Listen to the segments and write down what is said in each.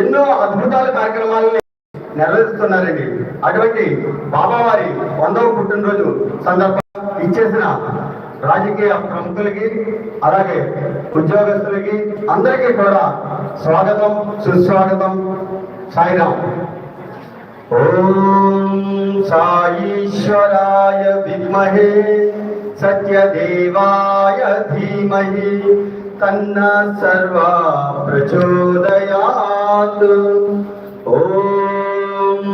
ఎన్నో అద్భుతాల కార్యక్రమాలని నెరవేరుస్తున్నారండి. అటువంటి బాబావారి వందవ పుట్టినరోజు సందర్భంగా ఇచ్చేసిన రాజకీయ ప్రముఖులకి అలాగే ఉద్యోగస్తులకి అందరికీ కూడా స్వాగతం సుస్వాగతం. సాయిరాం ఓం సాయీశ్వరాయ విద్మహే సత్యదేవాయ ధీమహి. తన్న సర్వా ప్రచోదయాత్. ఓం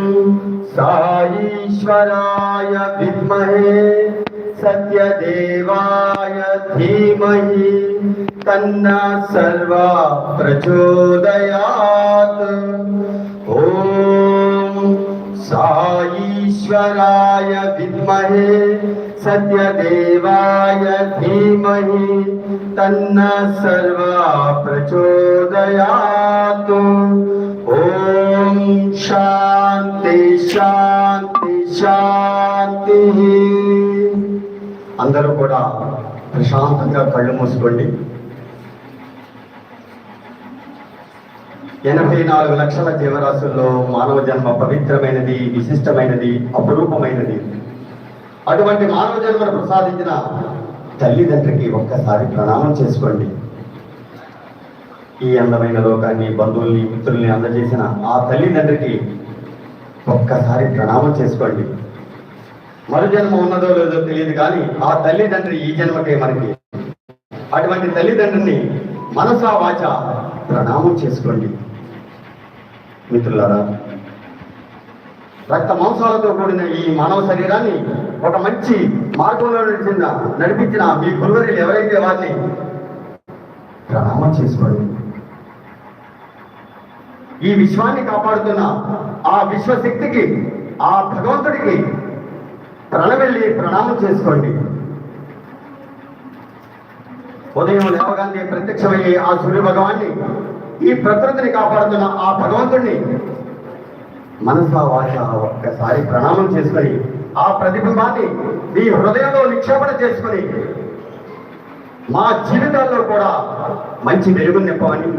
సాయీశ్వరాయ విద్మహే సత్యదేవాయ ధీమహి. తన్న సర్వా ప్రచోదయాత్. ఓం సాయీశ్వరాయ విద్మహే సత్యదేవాయ ధీమహి తన్న సర్వా ప్రచోదయాత్ ఓం శాంతి శాంతి శాంతి అందరూ కూడా ప్రశాంతంగా కళ్ళు మూసుకోండి. ఎనభై నాలుగు లక్షల జీవరాశుల్లో మానవ జన్మ పవిత్రమైనది విశిష్టమైనది అపురూపమైనది. అటువంటి మానవ జన్మను ప్రసాదించిన తల్లిదండ్రికి ఒక్కసారి ప్రణామం చేసుకోండి. ఈ అందమైన లోకాన్ని బంధువుల్ని మిత్రుల్ని అందజేసిన ఆ తల్లిదండ్రికి ఒక్కసారి ప్రణామం చేసుకోండి. మరు జన్మ ఉన్నదో లేదో తెలియదు కానీ ఆ తల్లిదండ్రి ఈ జన్మకే మనకి. అటువంటి తల్లిదండ్రిని మనసా వాచ ప్రణామం చేసుకోండి. మిత్రులారా రక్త మాంసాలతో కూడిన ఈ మానవ శరీరాన్ని ఒక మంచి మార్గంలో నడిచిన నడిపించిన మీ గురువరులు ఎవరైతే వారిని ప్రణామం చేసుకోండి ఈ విశ్వాన్ని కాపాడుతున్న ఆ విశ్వశక్తికి ఆ భగవంతుడికి ప్రణవెళ్ళి ప్రణామం చేసుకోండి. ఉదయం లేవగానే ప్రత్యక్షమయ్యే ఆ సూర్య భగవాన్ని ఈ ప్రకృతిని కాపాడుతున్న ఆ భగవంతుడిని మనసా వాచ ఒక్కసారి ప్రణామం చేసుకొని ఆ ప్రతిబింబాన్ని మీ హృదయంలో నిక్షేపణ చేసుకుని మా జీవితాల్లో కూడా మంచి వెలుగు నింపమని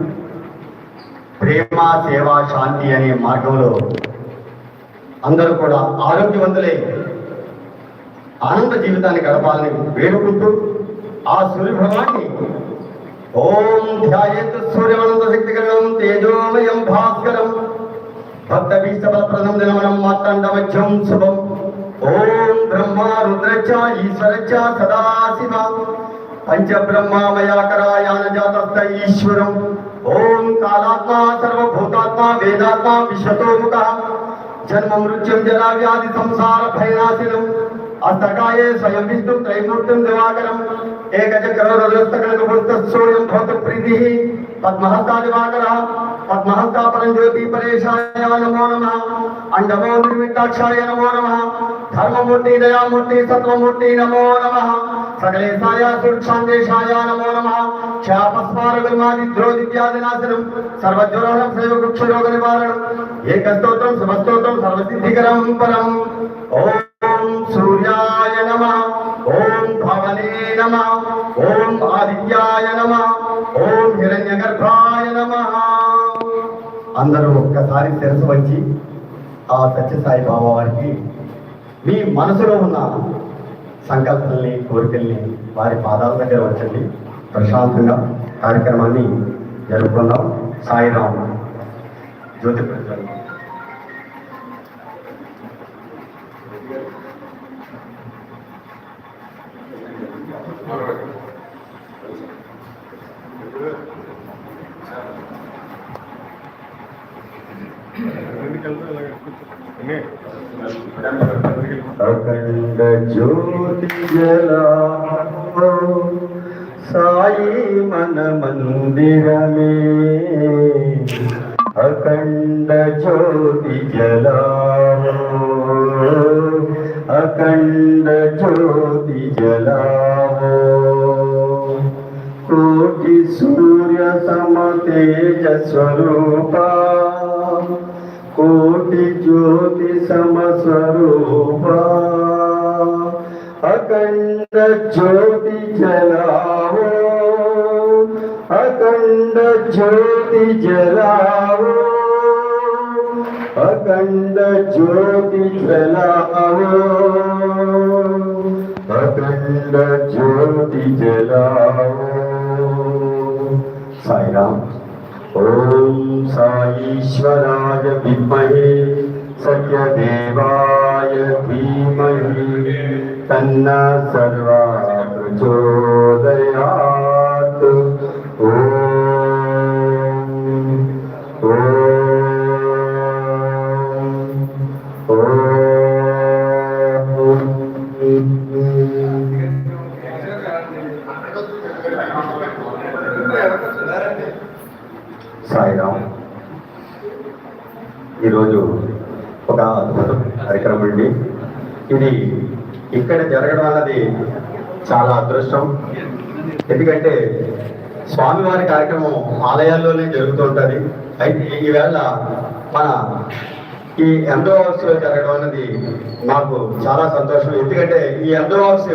ప్రేమ సేవ శాంతి అనే మార్గంలో అందరూ కూడా ఆరోగ్యవంతులై ఆనంద జీవితాన్ని గడపాలని వేడుకుంటూ ఆ సూర్య ఓం ధ్యాయేత సూర్యమనంద శక్తికరణం తేజోమయం భాస్కరం భక్త భీష్టఫలప్రదం దినమనం మార్తాండమధ్యం శుభం. ओम ब्रह्मा रुद्रच ईश्वरच सदा शिव पंच ब्रह्मा मयाकरायान जातस्त ईश्वरम। ओम कालात्मा, सर्वभूतात्मा, वेदात्मा, विश्वतोमुखः। जन्म मृत्युम जरा व्याधि संसार भयनाशिनम अस्तकाये स्वयं विष्णु त्रैमूर्तिम दिवाकरम। एकचक्ररजस्तकल्पपुस्तस्योऽयं भवतु प्रीतिः पद्महस्ता दिवाकरः। पद्महस्ता परञ्ज्योतिपरेशाय नमो नमः। अण्डमो निर्मिताक्षाय नमो नमः। ధర్మమూర్తి దయామూర్తి సత్వమూర్తి నమో నమ సకలేశాయ సుక్షాందేశాయ నమో నమ క్షాపస్మార గురుమాది ద్రోదిత్యాదినాశనం సర్వజ్వరం శైవవృక్షరోగ నివారణం ఏకస్తోత్రం శుభస్తోత్రం సర్వసిద్ధికరం పరం ఓం సూర్యాయ నమ ఓం భవనే నమ ఓం ఆదిత్యాయ నమ ఓం హిరణ్యగర్భాయ నమ అందరూ ఒక్కసారి శిరసు వచ్చి ఆ సత్యసాయి బాబా వారికి మీ మనసులో ఉన్న సంకల్పాలని కోరికల్ని వారి పాదాల దగ్గర వచ్చండి ప్రశాంతంగా కార్యక్రమాన్ని జరుపుకుందాం. సాయిరాం జ్యోతి ప్రజ్వలన అఖండ జ్యోతి జలా సాయి మన మందిరమే. అఖండ జ్యోతి జలా అఖండ జ్యోతి జలా కోటి సూర్య సమతేజ స్వరూప. కోటి జ్యోతి సమస్వరూప అఖండ జ్యోతి జలావో అఖండ జ్యోతి జలావో అఖండ జ్యోతి జలావో అఖండ జ్యోతి జలావో. సాయిరామ్ ఓం సాయీశ్వరాయ విద్మహే సత్యదేవాయ ధీమహి. तन्न सर्वा प्रचोदयात् ॐ ॐ సాయిరామ్ ఈరోజు ఒక అద్భుత కార్యక్రమం అండి ఇది ఇక్కడ జరగడం అన్నది చాలా అదృష్టం. ఎందుకంటే స్వామివారి కార్యక్రమం ఆలయాల్లోనే జరుగుతూ ఉంటుంది. అయితే ఈవేళ మన ఈ ఎండో హౌస్ జరగడం అన్నది మాకు చాలా సంతోషం. ఎందుకంటే ఈ ఎండో హౌస్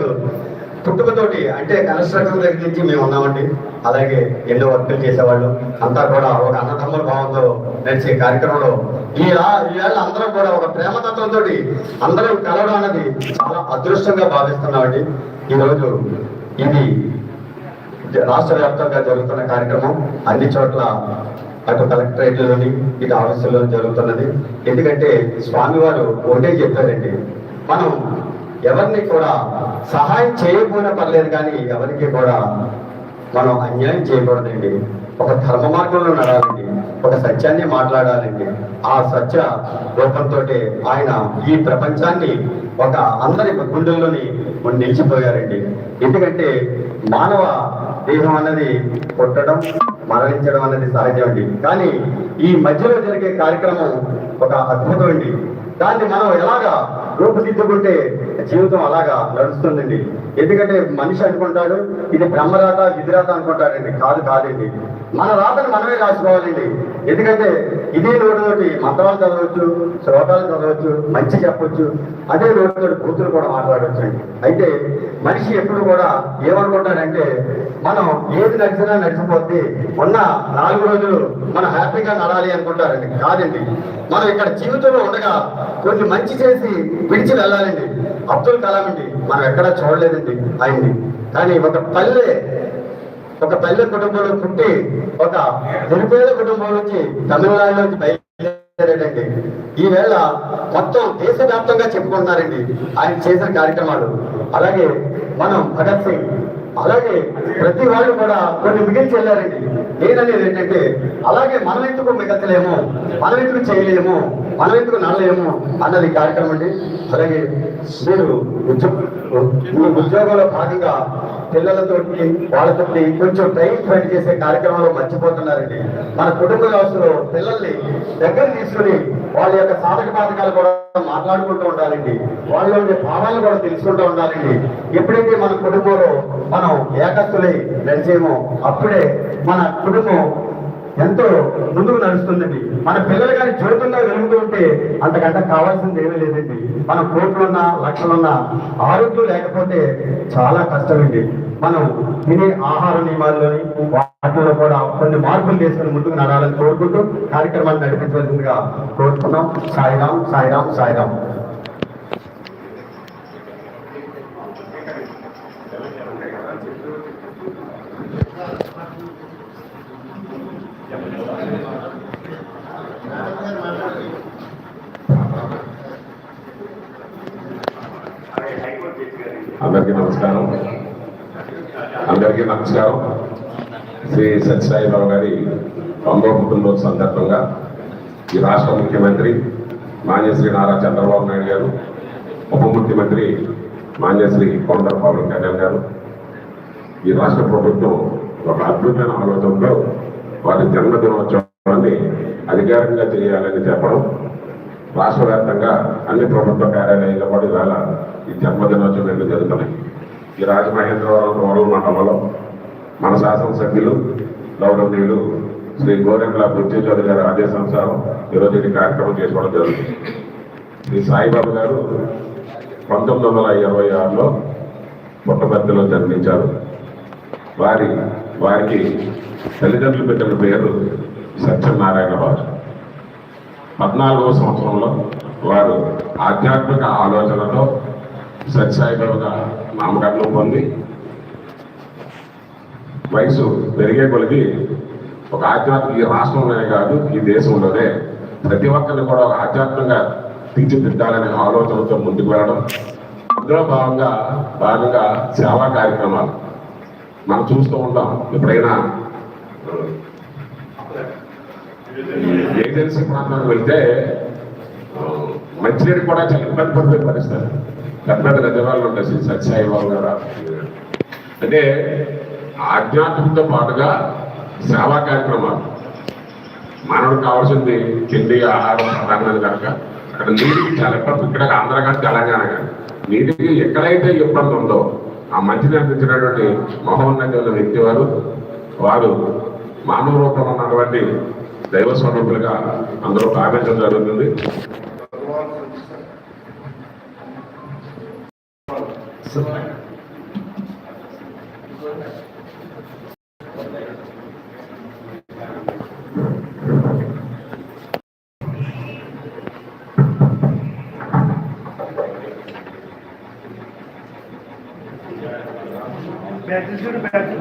పుట్టుకతోటి అంటే కన్స్ట్రక్షన్ దగ్గర నుంచి మేము ఉన్నామండి. అలాగే ఎన్నో వర్కులు చేసేవాళ్ళు. అంతా కూడా ఒక అన్నదమ్ముల భావంతో నడిచే కార్యక్రమంలో ఈ ఈవేళ అందరం కూడా ఒక ప్రేమతత్వంతో అందరూ కలవడం అనేది చాలా అదృష్టంగా భావిస్తున్నామండి. ఈరోజు ఇది రాష్ట్ర వ్యాప్తంగా జరుగుతున్న కార్యక్రమం. అన్ని చోట్ల అటు కలెక్టరేట్లోని ఇటు ఆఫీసుల్లో జరుగుతున్నది. ఎందుకంటే స్వామివారు ఒకటే చెప్పారండి. మనం ఎవరిని కూడా సహాయం చేయకపోయినా పర్లేదు కానీ ఎవరికి కూడా మనం అన్యాయం చేయకూడదండి. ఒక ధర్మ మార్గంలో నడాలండి ఒక సత్యాన్ని మాట్లాడాలండి. ఆ సత్య రూపంతో ఆయన ఈ ప్రపంచాన్ని ఒక అందరి గుండెల్లోని నిలిచిపోయారండి. ఎందుకంటే మానవ దేహం అన్నది కొట్టడం మరణించడం అన్నది సహజం అండి కానీ ఈ మధ్యలో జరిగే కార్యక్రమం ఒక అద్భుతం అండి. దాన్ని మనం ఎలాగా రూపుదిద్దుకుంటే జీవితం అలాగా నడుస్తుందండి. ఎందుకంటే మనిషి అనుకుంటాడు ఇది బ్రహ్మరాత విధిరాత అనుకుంటాడండి. కాదు కాదండి. మన రాతను మనమే రాసుకోవాలండి. ఎందుకంటే ఇదే నోటితోటి మంత్రాలు చదవచ్చు శ్లోకాలు చదవచ్చు మంచి చెప్పొచ్చు. అదే నోటితోటి కూతురు కూడా మాట్లాడవచ్చు అండి అయితే మనిషి ఎప్పుడు కూడా ఏమనుకుంటాడంటే మనం ఏది నడిచినా నడిచిపోద్ది ఉన్న నాలుగు రోజులు మనం హ్యాపీగా నడాలి అనుకుంటారండి. కాదండి. మనం ఇక్కడ జీవితంలో ఉండగా కొన్ని మంచి చేసి విడిచి వెళ్ళాలండి. అబ్దుల్ కలాం అండి మనం ఎక్కడా చూడలేదండి ఆయన్ని. కానీ ఒక పల్లె ఒక పల్లె కుటుంబంలో పుట్టి ఒక నిరుపేద కుటుంబం నుంచి తమిళనాడులోకి బయలుదేరాడండి. ఈవేళ మొత్తం దేశవ్యాప్తంగా చెప్పుకుంటున్నారండి ఆయన చేసిన కార్యక్రమాలు. అలాగే మనం భగత్ సింగ్ అలాగే ప్రతి వాళ్ళు కూడా కొన్ని మిగిల్చి వెళ్ళారండి. నేననేది ఏంటంటే అలాగే మనం ఎందుకు మిగతలేము మనం ఎందుకు చేయలేము మనం ఎందుకు నడలేము అన్నది కార్యక్రమం అండి. అలాగే మీరు ఉద్యోగ ఉద్యోగంలో భాగంగా పిల్లలతోటి వాళ్ళతోటి కొంచెం టైం స్పెండ్ చేసే కార్యక్రమంలో మర్చిపోతున్నారండి. మన కుటుంబ వ్యవస్థలో పిల్లల్ని దగ్గర తీసుకుని వాళ్ళ యొక్క సాధక బాధకాలు కూడా మాట్లాడుకుంటూ ఉండాలండి. వాళ్ళ ఉండే భావాలను కూడా తెలుసుకుంటూ ఉండాలండి. ఎప్పుడైతే మన కుటుంబంలో మనం ఏకస్తులై నడిచేమో అప్పుడే మన కుటుంబం ఎంతో ముందుకు నడుస్తుందండి. మన పిల్లలు కానీ జ్యోతుల్లో వెలుగుతూ ఉంటే అంతకంటే కావాల్సింది ఏమీ లేదండి. మన కోట్లున్నా లక్షలున్నా ఆరోగ్యం లేకపోతే చాలా కష్టమండి. మనం తినే ఆహార నియమాల్లోని వాటిలో కూడా కొన్ని మార్పులు చేసుకుని ముందుకు నడాలని కోరుకుంటూ కార్యక్రమాన్ని నడిపించవలసిందిగా కోరుతున్నాం. సాయిరాం సాయిరాం సాయిరాం అందరికీ నమస్కారం అందరికీ నమస్కారం శ్రీ సత్యసాయిబాబు గారి వందో పుట్టినరోజు సందర్భంగా ఈ రాష్ట్ర ముఖ్యమంత్రి మాన్యశ్రీ నారా చంద్రబాబు నాయుడు గారు ఉప ముఖ్యమంత్రి మాన్యశ్రీ కొండ పవన్ కళ్యాణ్ గారు ఈ రాష్ట్ర ప్రభుత్వం ఒక అద్భుతమైన ఆలోచనలో వారి జన్మదినోత్సవాన్ని అధికారికంగా చేయాలని చెప్పడం రాష్ట్ర వ్యాప్తంగా అన్ని ప్రభుత్వ కార్యాలయాల్లో కూడా ఇవాళ ఈ జన్మదినోత్సవం ఎందుకు జరుగుతున్నాయి. ఈ రాజమహేంద్రవరం రూరల్ మండలంలో మన శాసనసభ్యులు గౌరవనీయులు శ్రీ గోరెంట్ల బుద్ధి చౌదరి గారి ఆదేశానుసారం ఈరోజు ఈ కార్యక్రమం చేసుకోవడం జరుగుతుంది. శ్రీ సాయిబాబు గారు పంతొమ్మిది వందల ఇరవై ఆరులో పుట్టపర్తిలో జన్మించారు. వారి వారికి తల్లిదండ్రులు పెట్టిన పేరు సత్యనారాయణ వారు పద్నాలుగవ సంవత్సరంలో వారు ఆధ్యాత్మిక ఆలోచనతో సత్యసాయిబాబుగా నామకరణం పొంది వయసు పెరిగే కొలిది ఒక ఆధ్యాత్మిక ఈ రాష్ట్రంలోనే కాదు ఈ దేశంలోనే ప్రతి ఒక్కరిని కూడా ఒక ఆధ్యాత్మికంగా తీర్చిదిద్దాలనే ఆలోచనతో ముందుకు వెళ్ళడం. అందులో భాగంగా భాగంగా సేవా కార్యక్రమాలు. మనం చూస్తూ ఉంటాం ఎప్పుడైనా ఏజెన్సీ ప్రాంతానికి వెళ్తే మంచినీటి మంచినీరు కూడా చాలా ఇబ్బంది పడితే పరిస్థితి. పెద్ద పెద్ద గజవాళ్ళు ఉంటాయి సత్యాయి బాబు గారు. అంటే ఆధ్యాత్మికతో పాటుగా సేవా కార్యక్రమాలు. మానవుడు కావాల్సింది తిండి ఆహారం ప్రధానమైన కనుక. అక్కడ నీటికి చాలా ఇబ్బంది ఇక్కడ ఆంధ్ర కానీ తెలంగాణ కానీ నీటికి ఎక్కడైతే ఇబ్బంది ఉందో ఆ మంచిని అందించినటువంటి మహోన్నతి ఉన్న వ్యక్తి వారు వారు మానవ రూపంలో ఉన్నటువంటి దైవ స్వరూపులుగా అందరూ భావించడం జరుగుతుంది. బ్యాటరీ చూడు బ్యాటరీ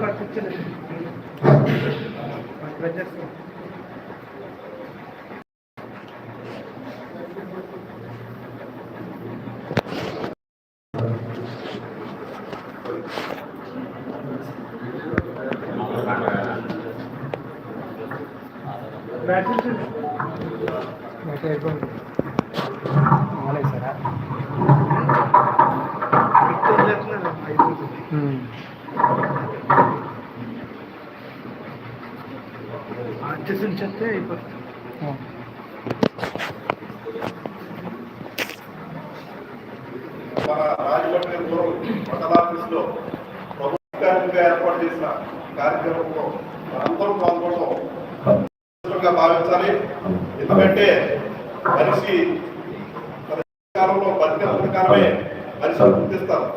అయిపోయింది మాలే అయిపోతుంది ప్రభుత్వంగా ఏర్పాటు చేసిన కార్యక్రమంలో పాల్గొనడం భావించాలి ఎందుకంటే మనిషి కాలంలో బతికిన ప్రకారమే మనిషి గుర్తిస్తారు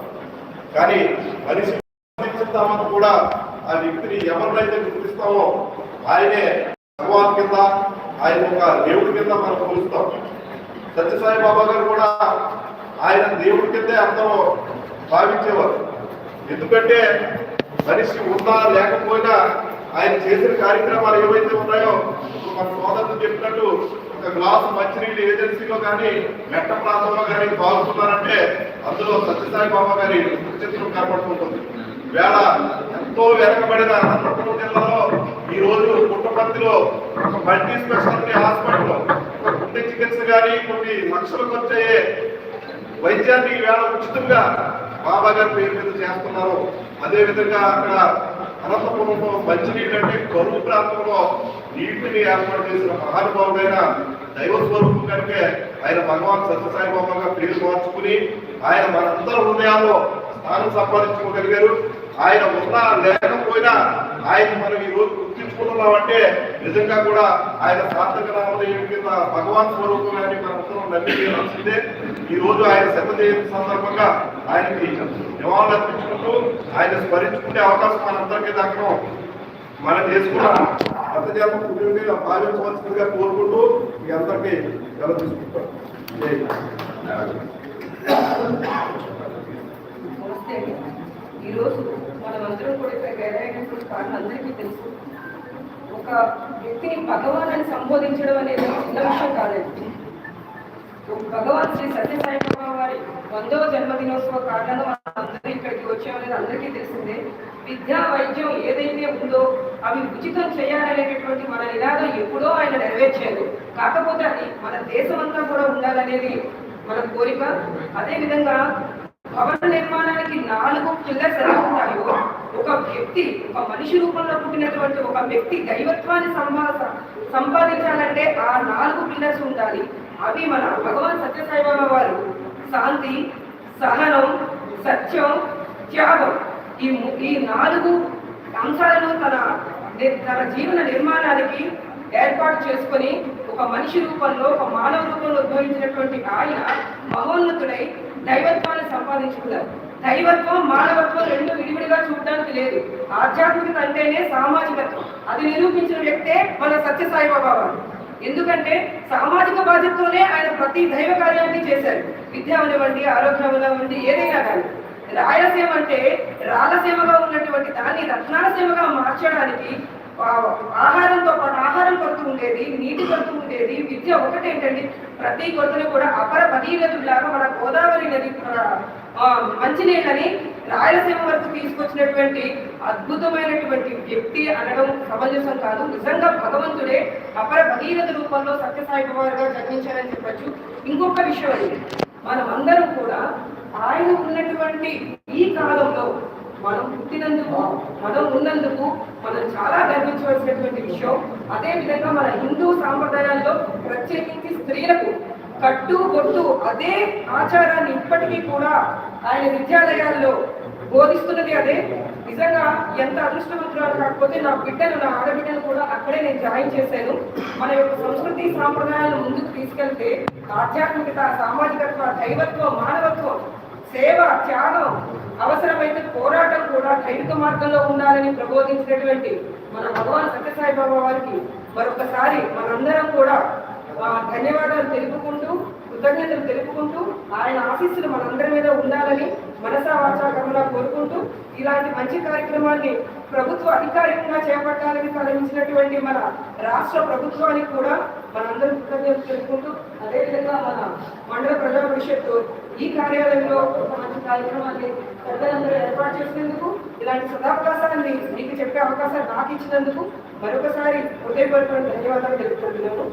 కానీ మనిషి గుర్తించిన తర్వాత కూడా ఆ వ్యక్తిని ఎవరినైతే గుర్తిస్తామో ఆయనే భగవాన్ కింద ఆయన ఒక దేవుడి కింద మనం పోలుస్తాం సత్యసాయి బాబా గారు కూడా ఆయన దేవుడి కిందే అందరూ భావించేవారు. ఎందుకంటే మనిషి ఉందా లేకపోయినా ఆయన చేసిన కార్యక్రమాలు ఏవైతే ఉన్నాయో మన సోదరులు చెప్పినట్టు ఒక గ్లాసు మంచినీళ్ళు ఏజెన్సీలో కానీ మెట్ట ప్రాంతంలో కానీ బాగుతున్నారంటే అందులో సత్యసాయి బాబా గారి చిత్రం కనపడుతుంటుంది వేళ ఎంతో వెనకబడిన అనంతపురం జిల్లాలో ఈ రోజు పుట్టపర్తిలో మల్టీ స్పెషాలిటీ హాస్పిటల్ గుండె చికిత్స కానీ కొన్ని లక్షలు ఖర్చు అయ్యే వైద్యాన్ని వేళ ఉచితంగా బాబా గారి పేరు మీద చేస్తున్నారు. అదే విధంగా అక్కడ అనంతపురంలో మంచినీళ్ళు అంటే కరువు ప్రాంతంలో నీటిని ఏర్పాటు చేసిన మహానుభావుడైన దైవ స్వరూపం కనుకే ఆయన భగవాన్ సత్యసాయి బాబాగా పేరు మార్చుకుని ఆయన మనందరి హృదయాల్లో స్థానం సంపాదించుకోగలిగారు. ఆయన ఉన్నా లేకపోయినా ఆయన మనం ఈ రోజు గుర్తించుకుంటున్నామంటే నిజంగా కూడా ఆయన సార్థక నామదేవి కింద భగవాన్ స్వరూపం అని మనందరం నమ్మి నమ్మించాల్సిందే ఈ రోజు ఆయన శత జయంతి సందర్భంగా ఆయనకి నివాళులు అర్పించుకుంటూ ఆయన స్మరించుకునే అవకాశం మనందరికీ దక్కడం మనం చేసుకున్న గత జన్మ పుణ్యుడిగా భావించవలసిందిగా కోరుకుంటూ మీ అందరికీ ఎలా తీసుకుంటాం ఈరోజు మనమందరం కూడా ఇక్కడ గైరైనటువంటి కారణం అందరికీ తెలుసు. ఒక వ్యక్తిని భగవాన్ అని సంబోధించడం అనేది చిన్న విషయం కాదండి. భగవాన్ శ్రీ సత్యసాయి బాబా వారి వందవ జన్మదినోత్సవ కారణంగా మనం అందరూ ఇక్కడికి వచ్చామనేది అందరికీ తెలిసిందే. విద్యా వైద్యం ఏదైతే ఉందో అవి ఉచితం చేయాలనేటటువంటి మన నినాదం ఎప్పుడో ఆయన నెరవేర్చారు. కాకపోతే అది మన దేశమంతా కూడా ఉండాలనేది మన కోరిక. అదేవిధంగా భవన నిర్మాణానికి నాలుగు పిల్లర్స్ ఎలా ఉంటాయో ఒక వ్యక్తి ఒక మనిషి రూపంలో పుట్టినటువంటి ఒక వ్యక్తి దైవత్వాన్ని సంపా సంపాదించాలంటే ఆ నాలుగు పిల్లర్స్ ఉండాలి. అవి మన భగవాన్ సత్యసాయిబాబా వారు. శాంతి సహనం సత్యం త్యాగం. ఈ ఈ నాలుగు అంశాలను తన తన జీవన నిర్మాణానికి ఏర్పాటు చేసుకొని ఒక మనిషి రూపంలో ఒక మానవ రూపంలో ఉద్భవించినటువంటి ఆయన మహోన్నతుడై దైవత్వాన్ని సంపాదించుకున్నారు. దైవత్వం మానవత్వం రెండు విడివిడిగా చూడడానికి లేదు. ఆధ్యాత్మికత అంటేనే సామాజికత్వం. అది నిరూపించిన వ్యక్తే మన సత్యసాయి బాబా వారు ఎందుకంటే సామాజిక బాధ్యతతోనే ఆయన ప్రతి దైవ కార్యాన్ని చేశారు. విద్య ఉండవండి ఆరోగ్యం ఉండవండి ఏదైనా కానీ. రాయలసీమ అంటే రాలసీమగా ఉన్నటువంటి దాన్ని రత్నాలసీమగా మార్చడానికి ఆహారంతో పాటు ఆహారం కొరత ఉండేది నీటి కొరత ఉండేది విద్య ఒకటేంటండి? ప్రతి కొరతను కూడా అపర భగీరథులాగా మన గోదావరి నది ప్ర- మంచినీళ్ళని రాయలసీమ వరకు తీసుకొచ్చినటువంటి అద్భుతమైనటువంటి వ్యక్తి అనడం సమంజసం కాదు. నిజంగా భగవంతుడే అపర భగీరథ రూపంలో సత్యసాయి వారుగా జన్మించారని చెప్పచ్చు. ఇంకొక విషయం అండి. మనమందరం కూడా ఆయన ఉన్నటువంటి ఈ కాలంలో మనం పుట్టినందుకు మనం ఉన్నందుకు మనం చాలా గర్వించవలసినటువంటి విషయం. అదే విధంగా మన హిందూ సాంప్రదాయాల్లో ప్రత్యేకించి స్త్రీలకు కట్టు బొట్టు అదే ఆచారాన్ని ఇప్పటికీ కూడా ఆయన విద్యాలయాల్లో బోధిస్తున్నది అదే. నిజంగా ఎంత అదృష్టవంతురాలు కాకపోతే నా బిడ్డను నా ఆడబిడ్డను కూడా అక్కడే నేను జాయిన్ చేశాను. మన యొక్క సంస్కృతి సాంప్రదాయాలను ముందుకు తీసుకెళ్తే ఆధ్యాత్మికత సామాజికత్వ దైవత్వం మానవత్వం సేవ త్యాగం అవసరమైతే పోరాటం కూడా కైలిక మార్గంలో ఉండాలని ప్రబోధించినటువంటి మన భగవాన్ సత్యసాయి బాబా వారికి మరొకసారి మనందరం కూడా ధన్యవాదాలు తెలుపుకుంటూ కృతజ్ఞతలు తెలుపుకుంటూ ఆయన ఆశీస్సులు మనందరి మీద ఉండాలని మనసా వాచా కోరుకుంటూ ఇలాంటి మంచి కార్యక్రమాన్ని ప్రభుత్వ అధికారికంగా చేపట్టాలని తరలించినటువంటి మన రాష్ట్ర ప్రభుత్వానికి కూడా మనందరం కృతజ్ఞతలు తెలుపుకుంటూ అదేవిధంగా మన మండల ప్రజా పరిషత్తు ఈ కార్యాలయంలో ఒక మంచి కార్యక్రమాన్ని పెద్దలందరూ ఏర్పాటు చేసినందుకు ఇలాంటి సదావకాశాన్ని మీకు చెప్పే అవకాశాన్ని నాకు ఇచ్చినందుకు మరొకసారి హృదయపూర్వక ధన్యవాదాలు తెలుపుకుంటున్నాను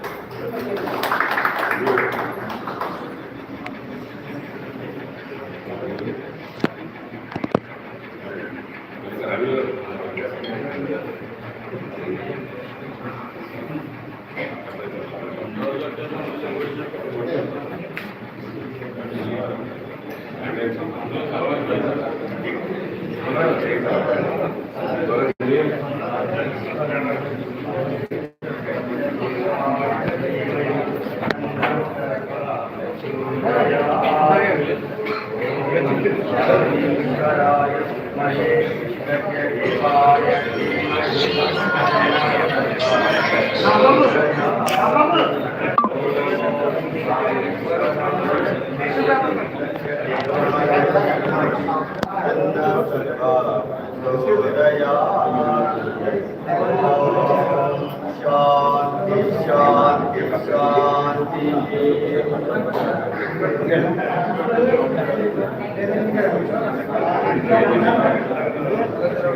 కృతజ్ఞతలు. శాంతి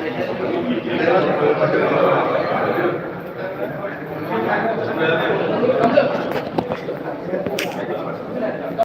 Thank you.